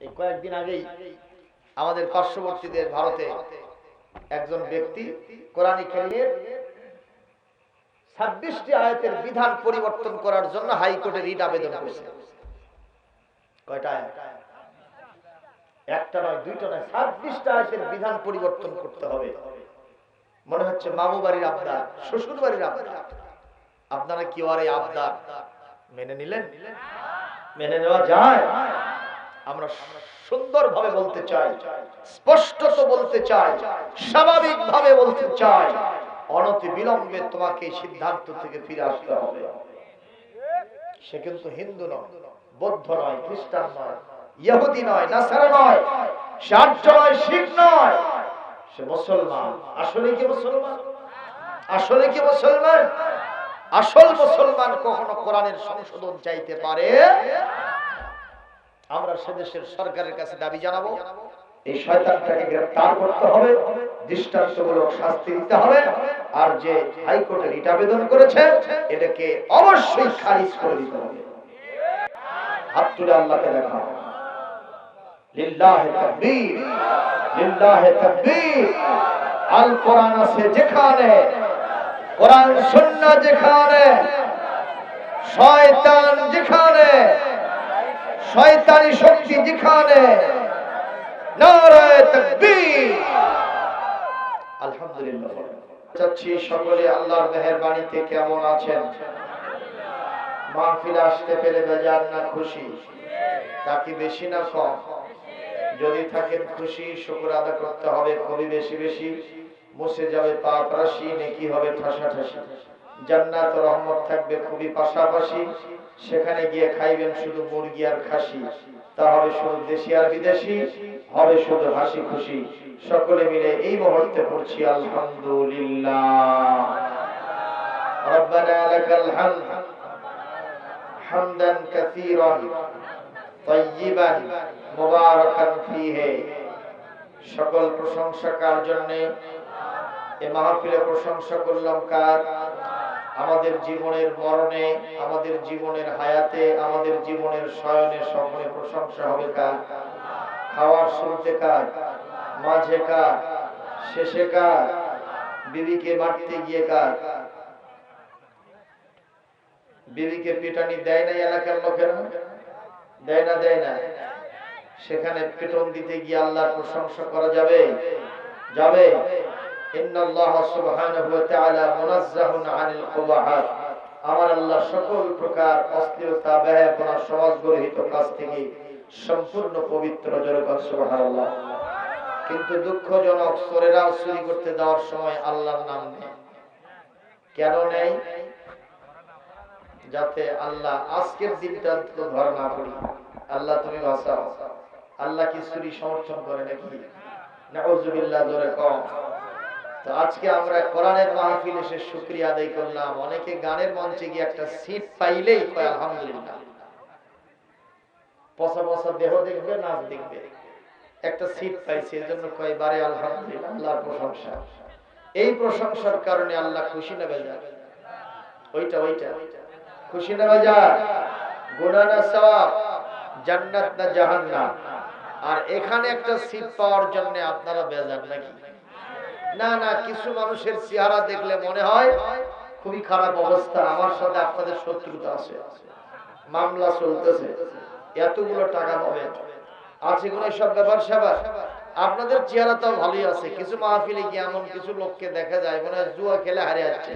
এই কয়েকদিন আগেই আমাদের পার্শ্ববর্তীদের ভারতে একজন ব্যক্তি কোরআনী খেলিয়ে ছাব্বিশটি আয়াতের বিধান পরিবর্তন করার জন্য হাইকোর্টে রিট আবেদন করেছে। একটা নয়, দুইটা নয়, ছাব্বিশটা আয়াতের বিধান পরিবর্তন করতে হবে। মনে হচ্ছে মামু বাড়ির আবদার, শ্বশুর বাড়ির আবদার। আপনারা কি আর এই আবদার মেনে নিলেন? মেনে নেওয়া যায়। আমরা সুন্দরভাবে বলতে চাই, স্পষ্টত বলতে চাই স্বাভাবিক ভাবে বলতে চাই, অনতি বিলম্বে তোমাকে সিদ্ধান্ত থেকে ফিরে আসতে হবে। সে কিন্তু হিন্দু নয়, বৌদ্ধ নয়, খ্রিস্টান নয়, ইহুদি নয়, নাসারা নয়, সে আর্য নয়, শিখ নয়, সে মুসলমান। আসলে কি মুসলমান? আসলে কি মুসলমান? আসল মুসলমান কখনো কোরআনের সংশোধন চাইতে পারে আমরা সে দেশের সরকারের কাছে দাবি জানাব, এই শয়তানটাকে গ্রেফতার করতে হবে, দৃষ্টান্তমূলক শাস্তি দিতে হবে, আর যে হাইকোর্টে রিট আবেদন করেছে এটাকে অবশ্যই খারিজ করে দিতে হবে। হাত তুলে আল্লাহকে দেখা। যেখানে যেখানে। শয়তানি শক্তি যেখানে? আলহামদুলিল্লাহ। চাচ্ছি সকলে আল্লাহর কেমন আছেন? আসতে পেরে না খুশি? তা কি বেশি না কম? যদি থাকেন খুশি, শুকর আদা করতে হবে খুবই বেশি বেশি। মুছে যাবে পাপ রাশি, নেকি হবে ঠাসা ঠাসি। জান্নাত রহমত থাকবে খুবই পাশাপাশি। সেখানে গিয়ে খাইবেন শুধু মুরগি আর খাসি তা হবে শুধু দেশি আর বিদেশি হবে শুধু হাসি খুশি সকলে মিলে এই মুহূর্তে পড়ছি আলহামদুলিল্লাহ ربنا لك الحمد حمدا كثيرا طيبا মুবারাকান ফিহে সকল প্রশংসা কার জন্য এ মাহফিলে প্রশংসা করলাম কার? আমাদের জীবনের মরণে, আমাদের জীবনের হায়াতে, আমাদের জীবনের শয়নে স্বপ্নে প্রশংসা হবে কার? খাওয়ার শুরুতে কার? মাঝে কার? শেষে কার? বিবিকে মারতে গিয়ে কার? বিবিকে পিটানি দেয় না এলাকার লোকেরা? দেয় না দেয় না। সেখানে পেটন দিতে গিয়ে আল্লাহর প্রশংসা করা যাবে? যাবে? আমার আল্লাহ সকল প্রকার অস্থিরতা ব্যয়পনা গরহিত কাজ থেকে সম্পূর্ণ পবিত্র জনগণ কিন্তু দুঃখজনক সরেরাও চুরি করতে যাওয়ার সময় আল্লাহর নাম নেই কেন নেই যাতে আল্লাহ আজকের দিনটা তো ধর না করি আল্লাহ তুমি বাঁচাও। আল্লাহ কি চুরি সমর্থন করে নাকি? জোরে কম তো আজকে আমরা কোরআনের মাহফিল এসে শুকরিয়া আদায় করলাম। অনেকে গানের মঞ্চে গিয়ে একটা সিট পাইলেই কয়, আলহামদুলিল্লাহ। পচা পচা দেহ দেখবে, নাচ দেখবে। একটা সিট পাইছে, এজন্য কয়, বারে, আলহামদুলিল্লাহ, আল্লাহর প্রশংসা। এই প্রশংসার কারণে আল্লাহ খুশি নেবে যায় ওইটা ওইটা। খুশি নেবে যায় গুনাহ না সওয়াব? জান্নাত না জাহান্নাম? আর এখানে একটা সিট পাওয়ার জন্য আপনারা বেজার নাকি? না না, কিছু মানুষের চেহারা দেখলে মনে হয় খুবই খারাপ অবস্থা। আমার সাথে আপনাদের শত্রুতা আছে, মামলা চলতেছে, এতগুলো টাকা পাবে আছে কোন সব ব্যাপার স্যাপার? আপনাদের চেহারা তো ভালোই আছে, কিছু মাহফিলে গিয়ে এমন কিছু লোককে দেখা যায়, মনে হয় জুয়া খেলে হারে যাচ্ছে।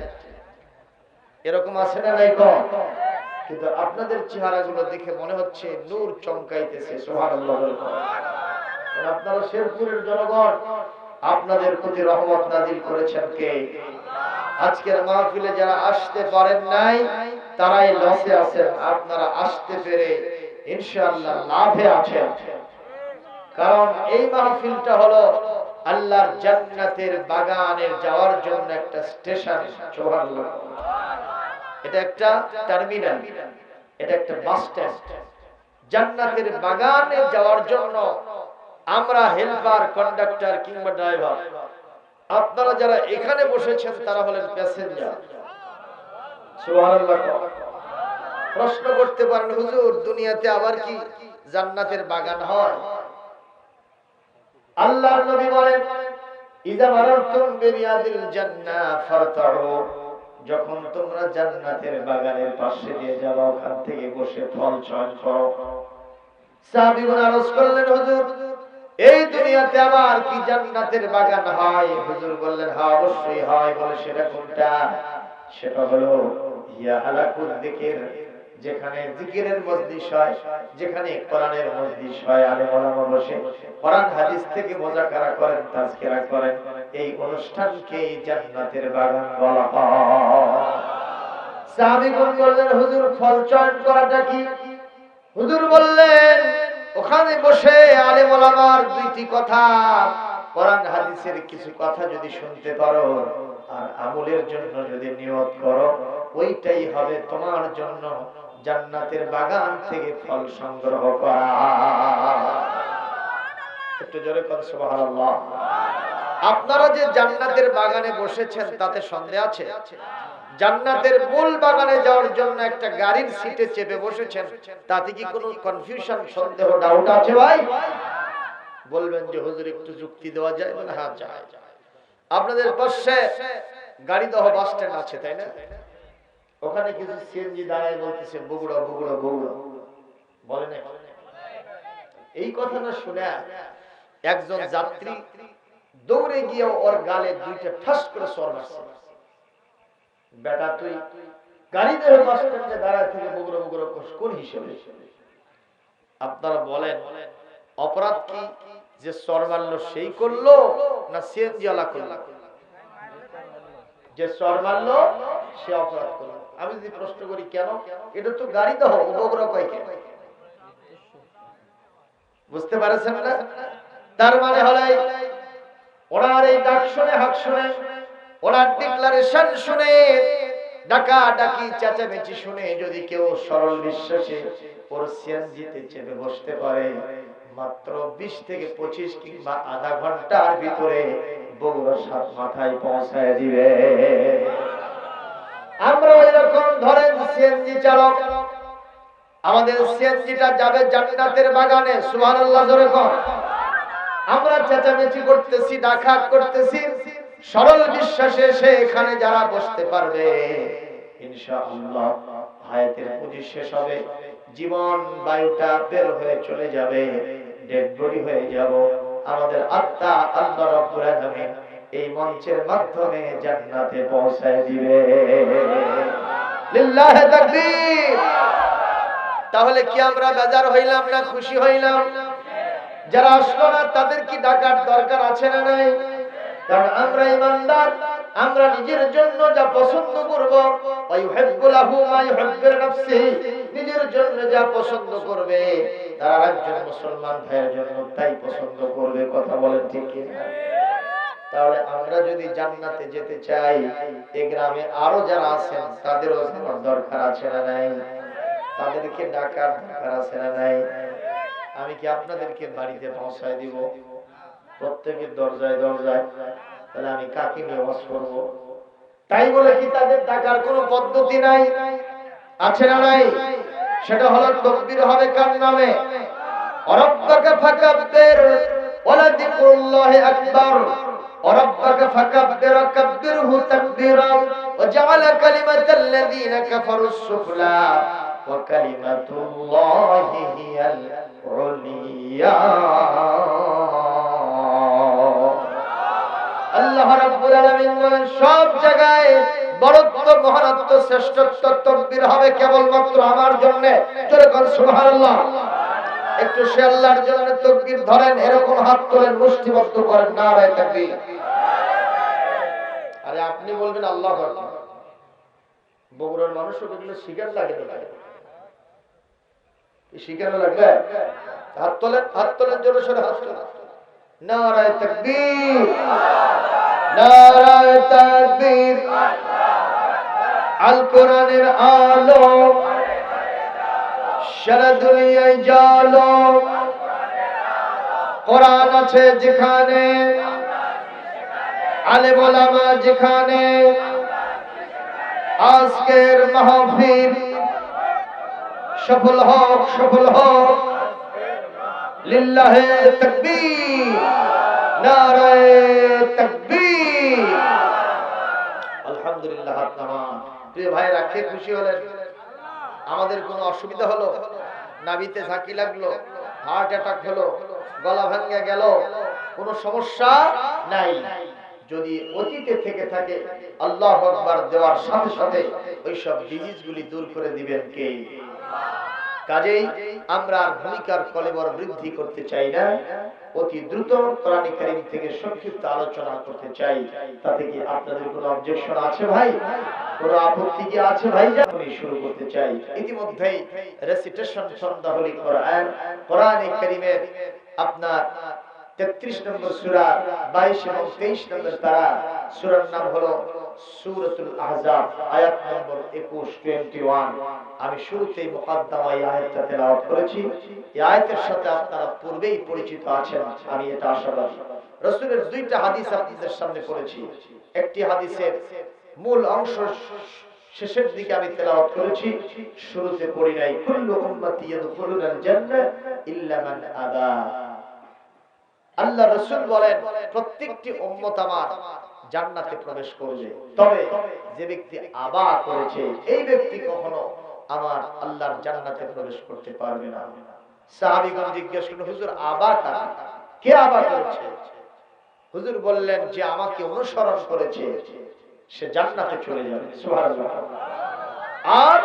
এরকম আছে না নাই কম? কিন্তু আপনাদের চেহারাগুলো দেখে মনে হচ্ছে নূর চমকাইতেছে, সুবহানাল্লাহ আপনারা শেরপুরের জনগণ আপনাদের প্রতি রহমত নাজিল করেছেন কে? আজকের মাহফিলে যারা আসতে পারেন নাই, তারাই লসে আছেন। আপনারা আসতে পেরে ইনশাআল্লাহ লাভে আছেন। কারণ এই মাহফিলটা হলো আল্লাহর জান্নাতের বাগানের যাওয়ার জন্য একটা স্টেশন, সুবহানাল্লাহ। এটা একটা টার্মিনাল, এটা একটা বাস স্ট্যান্ড। জান্নাতের বাগানে যাওয়ার জন্য আমরা হেল্পার কন্ডাক্টর কিংবা ড্রাইভার আপনারা যারা এখানে বসেছেন, তারা হলেন প্যাসেঞ্জার প্রশ্ন করতে পারেন, হুজুর, দুনিয়াতে আবার কি জান্নাতের বাগান হয়? আল্লাহর নবী বলেন, ইদা মারারতুম বিরিয়াদিল জান্নাহ ফারতাউ। যখন তোমরা জান্নাতের বাগানের পাশে দিয়ে যাও ওখান থেকে বসে ফল চয়ন করো। সাহাবীগণ আরজ করলেন, হুজুর। এই দুনিয়াতে আবার কি জান্নাতের বাগান হয়? হুজুর বললেন হ্যাঁ অবশ্যই হয়। বলে সেটা কোনটা সেটা হলো, ইয়া আলাকুল যিকির, যেখানে জিকিরের মজলিস হয়, যেখানে কোরআনের মজলিস হয় আলে ওলামা বসে। কোরআন হাদিস থেকে মোজাকারা করেন, তাজকিরা করেন। এই অনুষ্ঠানকে জান্নাতের বাগান বলা হয়। সাহাবীগণ বললেন, হুজুর, ফল চয়ন করাটা কি? হুজুর বললেন ওখানে বসে আলেম ওলামার দুইটি কথা, কোরআন হাদিসের কিছু কথা যদি শুনতে পারো, আর আমলের জন্য যদি নিয়ত করো, ওইটাই হবে তোমার জন্য জান্নাতের বাগান থেকে ফল সংগ্রহ করা। আপনারা যে জান্নাতের বাগানে বসেছেন, তাতে সন্দেহ আছে? জান্নাতের মূল বাগানে যাওয়ার জন্য একটা গাড়ির সিটে চেপে বসেছেন। তাতে কি কোনো কনফিউশন সন্দেহ ডাউট আছে ভাই? বলবেন যে, হুজুর, একটু যুক্তি দেওয়া যায়? মানে হ্যাঁ যায়। আপনাদের পাশে গাড়ি দহ বাস স্ট্যান্ড আছে, তাই না? ওখানে কিছু সিএনজি দাঁড়ায় বলতেছে, বগুড়া বগুড়া বগুড়া। বলে না? এই কথাটা শুনে একজন যাত্রী দৌড়ে গিয়ে ওর গালে দুইটা ঠাস করে সর মারছে। বেটা তুই বাস স্ট্যান্ডে দাঁড়ায় থেকে বগুড়া বগুড়া কোন হিসেবে? আপনারা বলেন, অপরাধ কি যে সর মারলো সেই করল না সিএনজি ওয়ালা করল? যে সর মারলো সে অপরাধ করল। আমি যদি প্রশ্ন করি, কেন? এটা তো গাড়িতে হোক বগুড়া কয় কেন বুঝতে পারছেন না? তার মানে হলে ওনার এই ডাক শুনে, হাক শুনে ওনার ডিক্লারেশন শুনে ডাকা ডাকি চেঁচামেচি শুনে যদি কেউ সরল বিশ্বাসে ওর সিএনজিতে চেপে বসতে পারে, মাত্র বিশ থেকে পঁচিশ কিংবা আধা ঘণ্টার ভিতরে বগুড়া সাত মাথায় পৌঁছায় দিবে। আমরা ওই রকম ধরেন সিএনজি চালক, আমাদের সিএনজিটা যাবে জান্নাতের বাগানে আমরা চেঁচামেচি করতেছি, ডাকাত করতেছি সরল বিশ্বাসে সে এখানে যারা বসতে পারবে, ইনশাআল্লাহ পুঁজি শেষ হবে, জীবন বায়ুটা বের হয়ে চলে যাবে, ডেড হয়ে যাব। আমাদের আত্মা আল্লাহ এই মঞ্চের মাধ্যমে জান্নাতে পৌঁছায় দিবে। তাহলে কি আমরা বেজার হইলাম না খুশি হইলাম? যারা আসলো না, তাদের কি ডাকার দরকার আছে না নাই? কারণ আমরা ইমানদার, আমরা নিজের জন্য যা পছন্দ নিজের জন্য যা পছন্দ করবে, তারা একজন মুসলমান ভাইয়ের জন্য তাই পছন্দ করবে, কথা বলেন ঠিক তাহলে আমরা যদি জান্নাতে যেতে চাই, এ গ্রামে আরও যারা আছেন, তাদেরও দরকার আছে না নাই? তাদেরকে ডাকার দরকার আছে না নাই? আমি কি আপনাদেরকে বাড়িতে পৌঁছায় দিব? প্রত্যেকের দরজায় দরজায়, তাহলে আমি কাকে নিয়ে ওয়াজ তাই বলে কি তাদের ডাকার কোন পদ্ধতি নাই? আছে না নাই? সেটা হলো তকবির হবে কার নামে? অরব্বাকে ফাকাবদের ওয়ালা যিকরুল্লাহি আকবার। অরব্বাকে ফাকাবদের কাব্বিরহু তাকবীরা ওয়া জাআলা কালিমাতাল লাযীনা কাফারু সুফলা, ওয়া কালিমাতুল্লাহি হিয়াল উলিয়া। সব জায়গায় বড়ত্ব মহানত্ব, শ্রেষ্ঠত্ব, তকবীর হবে কেবলমাত্র আমার জন্য। একটু সে আল্লাহর জন্য তকবীর ধরেন, এরকম হাত তোলেন মুষ্টিবদ্ধ করেন, নারায়ে তাকবীর। আরে আপনি বলবেন আল্লাহ বগুড়ার মানুষ এগুলো শিকার লাগে না লাগে শিকার লাগবে? হাত তোলেন হাত তোলেন, জোরে সরে হাত তোলেন। নারায়ে তাকবীর। নারায়ে তাকবীর। আল কোরআনের আলো। সারা দুনিয়ায় জালো কোরআন আছে যেখানে। আলেম ওলামা যেখানে। আজকের মাহফিল সফল হোক সফল হোক। লিল্লাহে তাকবীর। নারায়ে তাকবীর। আলহামদুলিল্লাহ প্রিয় ভাইরা কে খুশি হলেন আমাদের কোনো অসুবিধা হলো? নাবিতে ঝাঁকি লাগল? হার্ট অ্যাটাক হলো? গলা ভাঙ্গে গেল? কোনো সমস্যা নাই। যদি অতীতে থেকে থাকে, আল্লাহ দেওয়ার সাথে সাথে ওই সব ডিজিজগুলি দূর করে দিবেন কে? কাজেই আমরা ভূমিকার কলেবর বৃদ্ধি করতে চাই না। অতি দ্রুত কোরআন থেকে সংক্ষিপ্ত আলোচনা করতে চাই। তাতে কি আপনাদের কোনো অবজেকশন আছে ভাই? কোনো আপত্তি কি আছে ভাই? আমি শুরু করতে চাই। ইতিমধ্যেই রেসিটেশন সন্ধ্যাহলি কোরআন। কোরআন কারীমের আপনার তেত্রিশ নম্বর সুরা, বাইশ এবং তেইশ নম্বর তারা, সুরার নাম হলো আহজাব, আয়াত নম্বর 21 21 আমি শুরুতেই এই আয়াতটা তেলাওয়াত করেছি। এই আয়াতের সাথে আপনারা পূর্বেই পরিচিত আছেন, আমি এটা দুইটা হাদিস আপনাদের সামনে একটি হাদিসের মূল অংশ শেষের দিকে আমি তেলাওয়াত করেছি। শুরুতে পড়ি নাই, কুল্লু উম্মতি জান্নাহ ইল্লা মান আবা। আল্লাহ রসুল বলেন, প্রত্যেকটি উম্মত আমার জান্নাতে প্রবেশ করবে। তবে যে ব্যক্তি আবা করেছে, এই ব্যক্তি কখনো আমার আল্লাহর জান্নাতে প্রবেশ করতে পারবে না। সাহাবীগণ জিজ্ঞেস করলেন হুজুর, আবা কারা? কে আবা করেছে? হুজুর বললেন, যে আমাকে অনুসরণ করেছে, সে জান্নাতে চলে যাবে। সুবহানাল্লাহ। আর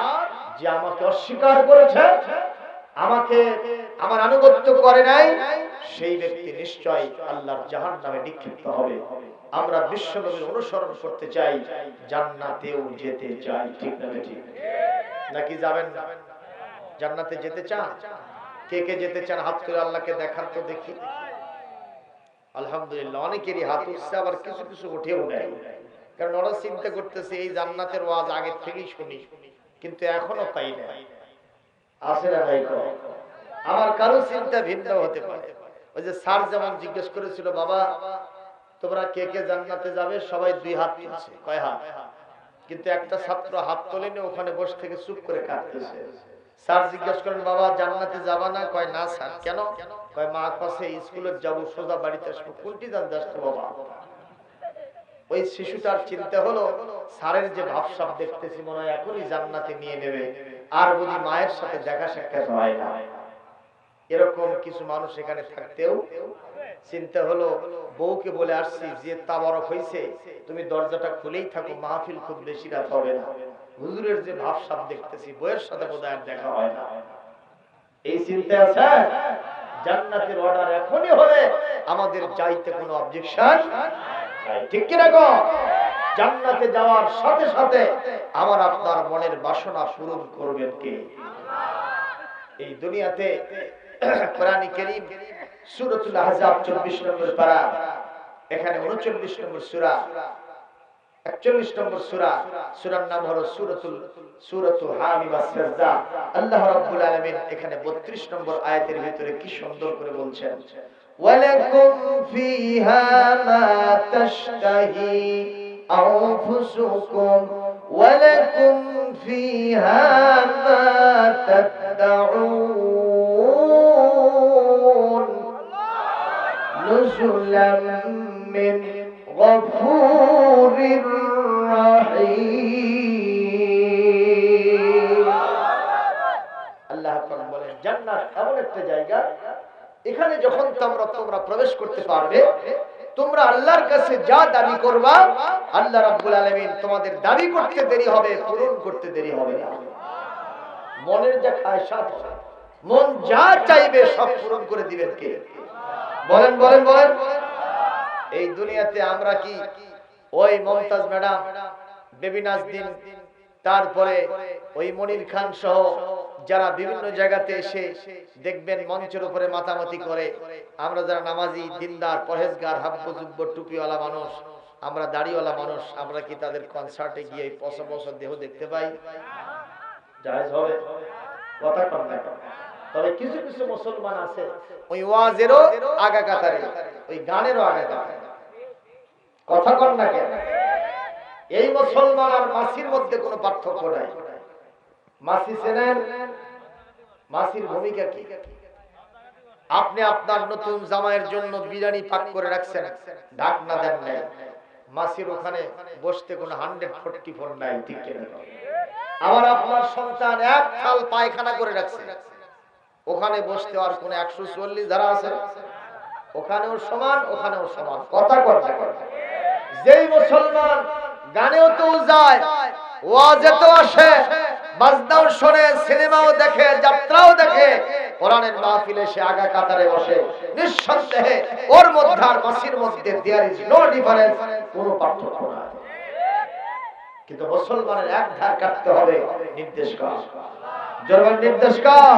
যে আমাকে অস্বীকার করেছে, আমাকে আমার আনুগত্য করে নাই সেই ব্যক্তি নিশ্চয় আল্লাহর জাহান নামে নিক্ষিপ্ত হবে। আমরা বিশ্বনবীর অনুসরণ করতে চাই, জান্নাতেও যেতে চাই, ঠিক না ঠিক? নাকি যাবেন জান্নাতে যেতে চান? কে কে যেতে চান? হাত তুলে আল্লাহকে দেখার তো দেখি। আলহামদুলিল্লাহ, অনেকেরই হাত উঠছে, আবার কিছু কিছু উঠেও নেয় কারণ ওরা চিন্তা করতেছে, এই জান্নাতের ওয়াজ আগের থেকেই শুনি, কিন্তু এখনও পাই না আছে না ভাই আমার কারও চিন্তা ভিন্ন হতে পারে। ওই যে স্যার যেমন জিজ্ঞেস করেছিল, বাবা, তোমরা কে কে জান্নাতে যাবে? সবাই দুই হাত তুলছে, কয় হাত? কিন্তু একটা ছাত্র হাত তোলেনি ওখানে বসে থেকে চুপ করে কাঁদতেছে। স্যার জিজ্ঞেস করেন, বাবা, জান্নাতে যাবা না? কয়, না, স্যার, কেন? কয়, মা কাছে স্কুলে যাব, সোজা বাড়িতে আসব। কোনটি জানতে আসতো বাবা? ওই শিশুটার চিন্তা হলো, স্যারের যে ভাবসাব দেখতেছি, মনে হয় এখনই জান্নাতে নিয়ে নেবে। আর বুঝি মায়ের সাথে দেখা সাক্ষাৎ হয় না। এরকম কিছু মানুষ এখানে থাকতেও চিন্তা হলো, বউকে বলে আসছি যে তাবারক হয়েছে তুমি দরজাটা খুলেই থাকো, মাহফিল খুব বেশি রাত হবে না। হুজুরের যে ভাবসাব দেখতেছি বইয়ের সাথে বোধহয় আর দেখা হয় না। এই চিন্তা আছে? জান্নাতের অর্ডার এখনই আমাদের যাইতে কোনো অবজেকশন ঠিক কিনা গো? জান্নাতে যাওয়ার সাথে সাথে আমার আপনার মনের বাসনা পূরণ করবেন কে? এই দুনিয়াতে কোরআন কারীম, সূরাতুল আহজাব 24 নম্বর পারা, এখানে 39 নম্বর সূরা 41 নম্বর নাম হলো আল্লাহ রাব্বুল আলামিন এখানে 32 নম্বর আয়াতের ভিতরে কি সুন্দর করে বলছেন, ওয়ালাকুম ফিহা মা তাশতাহি ওয়ালাকুম ফিহা মা تدعون نزلا من غفور رحيم আল্লাহ পাক বলেন জান্নাত এমন একটা জায়গা এখানে যখন তোমরা তোমরা প্রবেশ করতে পারবে তোমরা আল্লাহর কাছে যা দাবি করবা আল্লাহ রাব্বুল আলামিন তোমাদের দাবি করতে দেরি হবে পূরণ করতে দেরি হবে না মনের যা খায়সাত মন যা চাইবে সব পূরণ করে দিবেন কে? বলেন বলেন বলেন। এই দুনিয়াতে আমরা কি? ওই মমতাজ ম্যাডাম, বেবি নাজদিন, তারপরে ওই মনির খান সহ যারা বিভিন্ন জায়গাতে এসে দেখবেন মঞ্চের উপরে মাতামাতি করে, আমরা যারা নামাজি, দিনদার, পরহেজগার হাব্বজুব্ব টুপিওয়ালা মানুষ, আমরা দাড়িওয়ালা মানুষ, আমরা কি তাদের কনসার্টে গিয়ে পশা পশা দেহ দেখতে পাই? জায়েজ হবে? কথা কম। তবে কিছু কিছু মুসলমান আছে, ওই ওয়াজেরও আগা কাতারে ওই গানেরও আগা কাতারে কথা কন না কেন? এই মুসলমান আর মাসির মধ্যে কোনো পার্থক্য নাই। মাসি চেনেন? মাসির ভূমিকা কি? আপনি আপনার নতুন জামাইয়ের জন্য বিরিয়ানি পাক করে রাখছেন ঢাকনা দেন নাই। মাসির ওখানে বসতে কোনো হান্ড্রেড ফোরটি ফোর নাই, ঠিক? আবার আপনার সন্তান এক থাল পায়খানা করে রাখছে। ওখানে বসতে আর কোন একশো চল্লিশ ধারা আছে? ওখানেও সমান ওখানেও সমান। কথা কথা যেই মুসলমান গানেও তো যায় নির্দেশ নির্দেশ কর।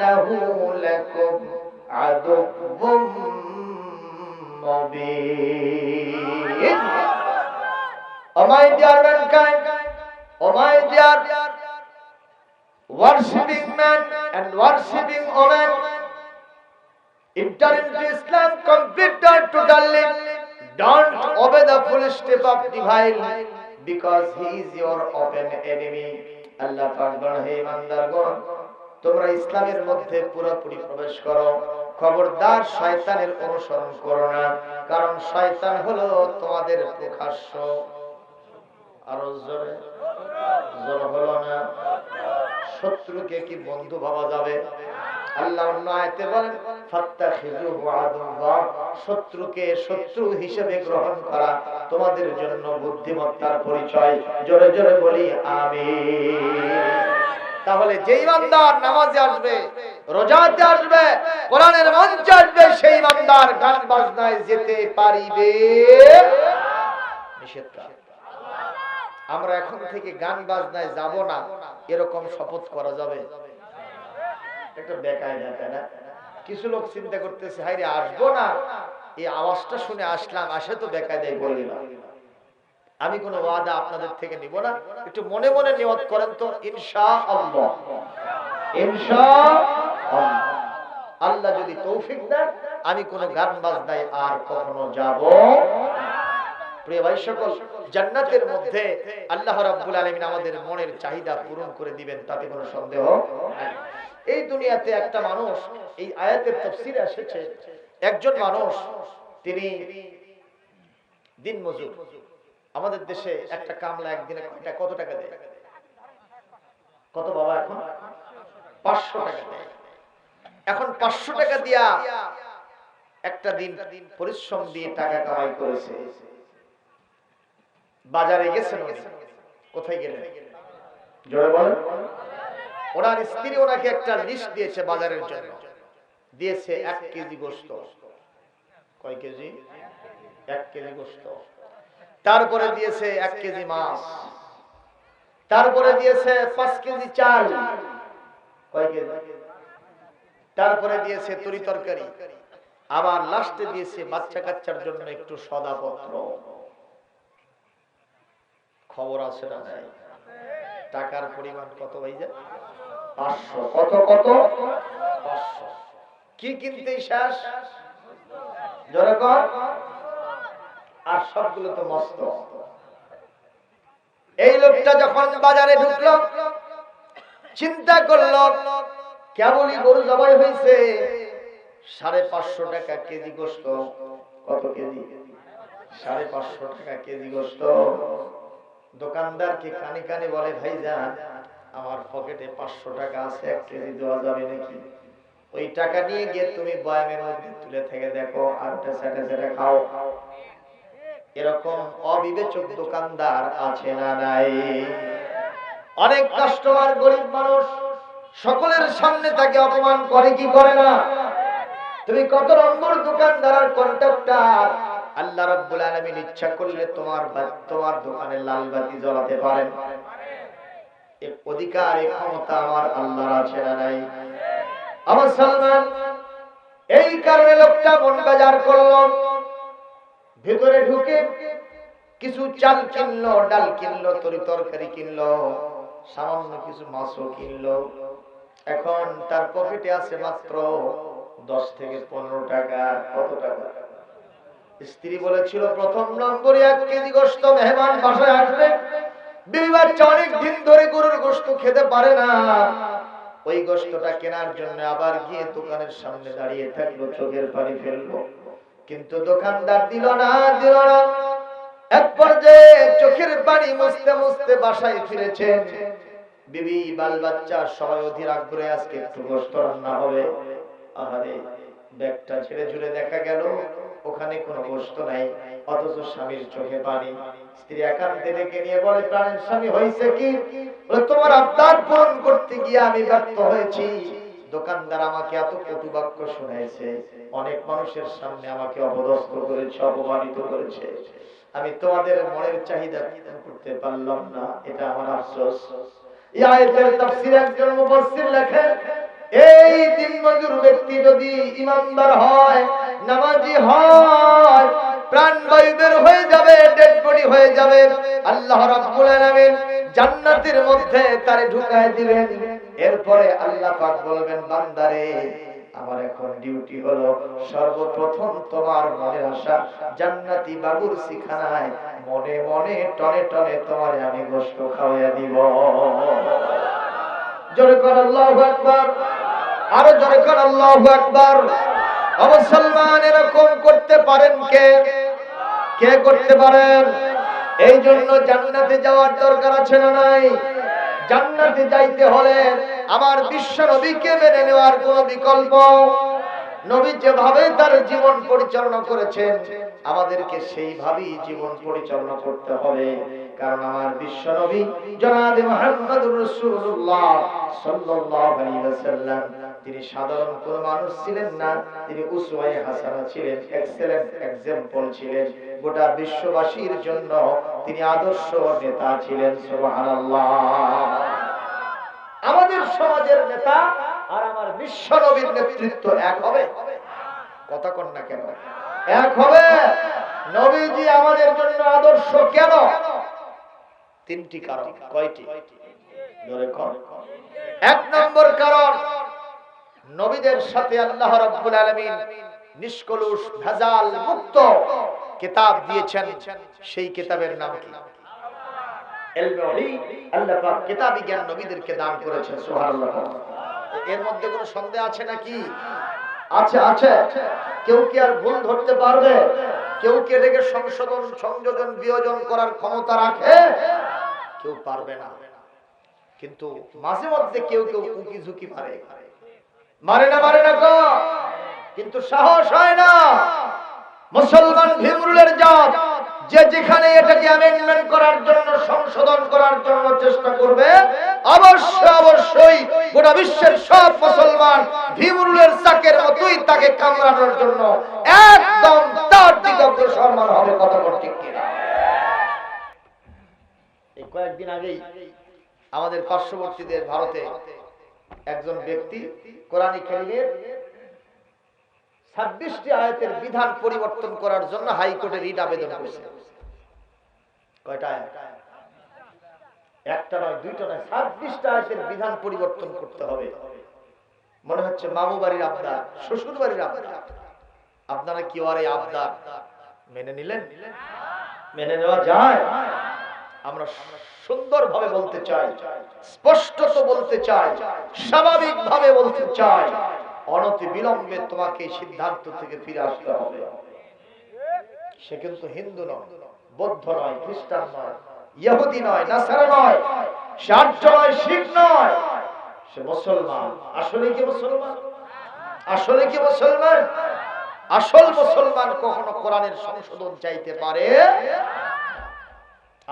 ইন্নাহু লাকুম আদুবুম Mubin O my dear mankind O my worshiping man and worshiping woman enter into Islam completely totally don't obey the foolish step of divine because he is your open enemy Allah পাক গণ হে ইমানদারগণ তোমরা ইসলামের মধ্যে পুরোপুরি প্রবেশ করো। খবরদার শয়তানের অনুসরণ করো না, কারণ শয়তান হলো তোমাদের প্রকাশ্য। আরও জোরে, জোর হলো না? শত্রুকে কি বন্ধু ভাবা যাবে? আল্লাহ তোমাদের জন্য বুদ্ধিমত্তার পরিচয়। জোরে জোরে বলি, আমিন। তাহলে যেই ইমানদার নামাজে আসবে, রোজাতে আসবে, কোরআনের মঞ্চে আসবে, সেই ইমানদার গান বাজনায় যেতে পারিবে। আমরা এখন থেকে গান বাজনায় যাব না, এরকম শপথ করা যাবে। কিছু লোক চিন্তা করতেছে হাইরে আসব না। এই আওয়াজটা শুনে আসলাম, আসে তো বেকায় দেয় বললাম। আমি কোনো ওয়াদা আপনাদের থেকে নিব না। একটু মনে মনে নিয়ত করেন তো ইনশা আল্লাহ আল্লাহ। যদি তৌফিক দেন, আমি কোনো গান বাজনায় আর কখনো যাব জান্নাতের মধ্যে আল্লাহ রাব্বুল আলামিন আমাদের মনের চাহিদা পূরণ করে দিবেন, তাতে কোনো সন্দেহ এই দুনিয়াতে একটা মানুষ, এই আয়াতের এসেছে, একজন মানুষ, তিনি দিন মজুর আমাদের দেশে একটা কামলা একদিনে কয়টা, কত টাকা দেয়? কত বাবা এখন? পাঁচশো টাকা দেয়। এখন পাঁচশো টাকা দিয়া একটা দিন পরিশ্রম দিয়ে টাকা কামাই করেছে। বাজারে গেছেন কোথায় গেলেন? ওনার স্ত্রী ওনাকে একটা লিস্ট দিয়েছে বাজারের জন্য। দিয়েছে এক কেজি গোস্ত। কয় কেজি? এক কেজি গোস্ত। তারপরে দিয়েছে এক কেজি মাছ। তারপরে দিয়েছে পাঁচ কেজি চাল। তারপরে দিয়েছে তরি তরকারি। আবার লাস্টে দিয়েছে বাচ্চা কাচ্চার জন্য একটু সদাপত্র। খবর আছে না নাই? টাকার পরিমাণ কত ভাই যায় পাঁচশো। কত কত? পাঁচশো। কি কিনতে শেষ? জোরে কর। আর সবগুলো তো মস্ত। এই লোকটা যখন বাজারে ঢুকলো, চিন্তা করল, কেবলই গরু জবাই হয়েছে, সাড়ে পাঁচশো টাকা কেজি গোস্ত। কত কেজি? সাড়ে পাঁচশো টাকা কেজি গোস্ত। দোকানদারকে কানে কানে বলে ভাই যান আমার পকেটে পাঁচশো টাকা আছে, এক কেজি দেওয়া যাবে নাকি? ওই টাকা নিয়ে গিয়ে তুমি বয়ামের মধ্যে তুলে থেকে দেখো, আর সেটা সেটা খাও। এরকম অবিবেচক দোকানদার আছে না নাই? অনেক কাস্টমার, গরিব মানুষ, সকলের সামনে তাকে অপমান করে, কি করে না? তুমি কত নম্বর দোকানদার আর কন্ট্রাক্টর আল্লাহ রাব্বুল আলামিন ইচ্ছা করলে তোমার তোমার দোকানে লাল বাতি জ্বলাতে পারেন। অধিকার এই ক্ষমতা আমার আল্লাহর আছে না নাই? আমার সালমান, এই কারণে লোকটা মন বাজার করল। ভেতরে ঢুকে কিছু চাল কিনলো, ডাল কিনলো, তরি তরকারি কিনলো, সামান্য কিছু মাছও কিনলো। এখন তার পকেটে আছে মাত্র দশ থেকে পনেরো টাকা। কত টাকা? স্ত্রী বলেছিল, প্রথম নম্বরে এক কেজি গোস্ত মেহমান বাসায় আসবে। বিবি বাচ্চা অনেক দিন ধরে গরুর গোস্ত খেতে পারে না। ওই গোস্তটা কেনার জন্য আবার গিয়ে দোকানের সামনে দাঁড়িয়ে থাকল, চোখের পানি ফেলল। কিন্তু দোকানদার দিল না দিল না। এক পর্যায়ে চোখের পানি মুছতে মুছতে বাসায় ফিরেছেন বিবি, বাল বাচ্চা সবাই অধীর আগ্রহে আজকে একটু গোস্ত রান্না হবে। আহারে, ব্যাগটা ছেড়ে ঝুলে দেখা গেল, ওখানে কোনো গোস্ত নাই, অথচ স্বামীর চোখে পানি। স্ত্রী একান্তে ডেকে নিয়ে বলে, প্রাণের স্বামী হয়েছে কি? তোমার আবদার পূরণ করতে গিয়ে আমি ব্যর্থ হয়েছি। দোকানদার আমাকে এত কটু বাক্য শুনেছে অনেক মানুষের সামনে আমাকে অপদস্থ করেছে, অপমানিত করেছে। আমি তোমাদের মনের চাহিদা করতে পারলাম না, এটা আমার আফসোস। জান্নাতের মধ্যে তারে ঢুকায় দিবেন। এরপরে আল্লাহ পাক বলবেন, বান্দারে, আমার এখন ডিউটি হলো সর্বপ্রথম তোমার মনের আশা জান্নাতি বাবুর শিখানায় মনে মনে টনে টনে তোমারে আমি গোস্ত খাওয়াইয়া দিব। জোরে কর আল্লাহু আকবার। আরও জোরে কর আল্লাহু আকবার। মুসলমান এরকম করতে পারেন কে? কে করতে পারেন? এই জন্য জান্নাতে যাওয়ার দরকার আছে না নাই? জান্নাতে যাইতে হলে আমার বিশ্ব নবীকে মেনে নেওয়ার কোনো বিকল্প। নবী যেভাবে তার জীবন পরিচালনা করেছেন, আমাদেরকে সেইভাবেই জীবন পরিচালনা করতে হবে। কারণ আমার বিশ্ব নবী জনাবে মুহাম্মদুর রসুল্লাহ সাল্লাল্লাহু আলাইহি ওয়াসাল্লাম। তিনি সাধারণ কোন মানুষ ছিলেন না, তিনি উসওয়াই হাসানা ছিলেন, এক্সেলেন্ট এক্সাম্পল ছিলেন। গোটা বিশ্ববাসীর জন্য তিনি আদর্শ নেতা ছিলেন, সুবহানাল্লাহ। আমাদের সমাজের নেতা আর আমার বিশ্ব নবীর নেতৃত্ব এক হবে? কথা কন না কেন? এক হবে? নবীজি আমাদের জন্য আদর্শ কেন? তিনটি কারণ। কয়টি? এক নম্বর কারণ নবীদের সাথে আল্লাহ রাব্বুল আলামিন নিষ্কলুষ, ভেজাল, মুক্ত কিতাব দিয়েছেন। সেই কিতাবের নাম কি? কেউ কি আর ধরতে পারবে? কেউ কি সংযোজন, বিয়োজন করার ক্ষমতা রাখে? কেউ না। কিন্তু মাঝে মধ্যে কেউ কেউ উকি ঝুঁকি মারে। মারে না মারে না কিন্তু সাহস হয় না। মুসলমান ভীমরুলের জাত, যে যেখানে এটাকে অ্যামেন্ডমেন্ট করার জন্য, সংশোধন করার জন্য চেষ্টা করবে, অবশ্যই অবশ্যই গোটা বিশ্বের সব মুসলমান ভীমরুলের চাকের মতোই তাকে কামড়ানোর জন্য একদম তার দিকে অগ্রসর মনে হবে কথা ঠিক কিনা। কয়েকদিন আগেই আমাদের পার্শ্ববর্তীদের ভারতে একজন ব্যক্তি কোরআনী কারিমের ছাব্বিশটি আয়াতের বিধান পরিবর্তন করার জন্য হাইকোর্টে রিট আবেদন করেছে? একটা নয়, দুইটা নয়, ছাব্বিশটা আয়াতের বিধান পরিবর্তন করতে হবে। মনে হচ্ছে মামু বাড়ির আবদার, শ্বশুর বাড়ির আবদার। আপনারা কি আর এই আবদার? মেনে নিলেন? মেনে নেওয়া যায়। আমরা সুন্দরভাবে বলতে চাই, স্পষ্টত বলতে চাই স্বাভাবিক ভাবে বলতে চাই, অনতি বিলম্বে তোমাকে সিদ্ধান্ত থেকে ফিরে আসতে হবে। সে কিন্তু হিন্দু নয়, বৌদ্ধ নয়, খ্রিস্টান নয়, ইহুদি নয়, নাসারা নয়, সে নয়, শিখ নয়, সে মুসলমান। আসলে কি মুসলমান? আসলে কি মুসলমান? আসল মুসলমান কখনো কোরআনের সংশোধন চাইতে পারে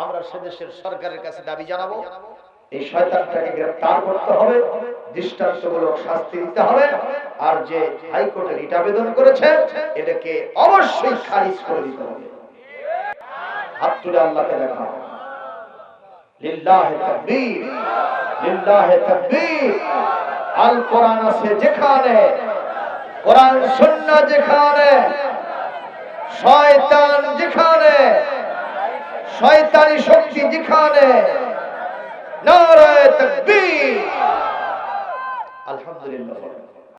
আমরা সে দেশের সরকারের কাছে দাবি জানাব, এই শয়তানটাকে গ্রেফতার করতে হবে, দৃষ্টান্তমূলক শাস্তি দিতে হবে, আর যে হাইকোর্টে রিট আবেদন করেছে, এটাকে অবশ্যই খারিজ করে দিতে হবে। হাত তুলে আল্লাহকে দেখা। লিল্লাহি তাকবীর, লিল্লাহে তাকবীর। আল কোরআন আছে যেখানে, কোরআন সুন্নাহ যেখানে, শয়তান যেখানে শয়তানি শক্তি যেখানে। নারায় তাকবীর। আলহামদুলিল্লাহ।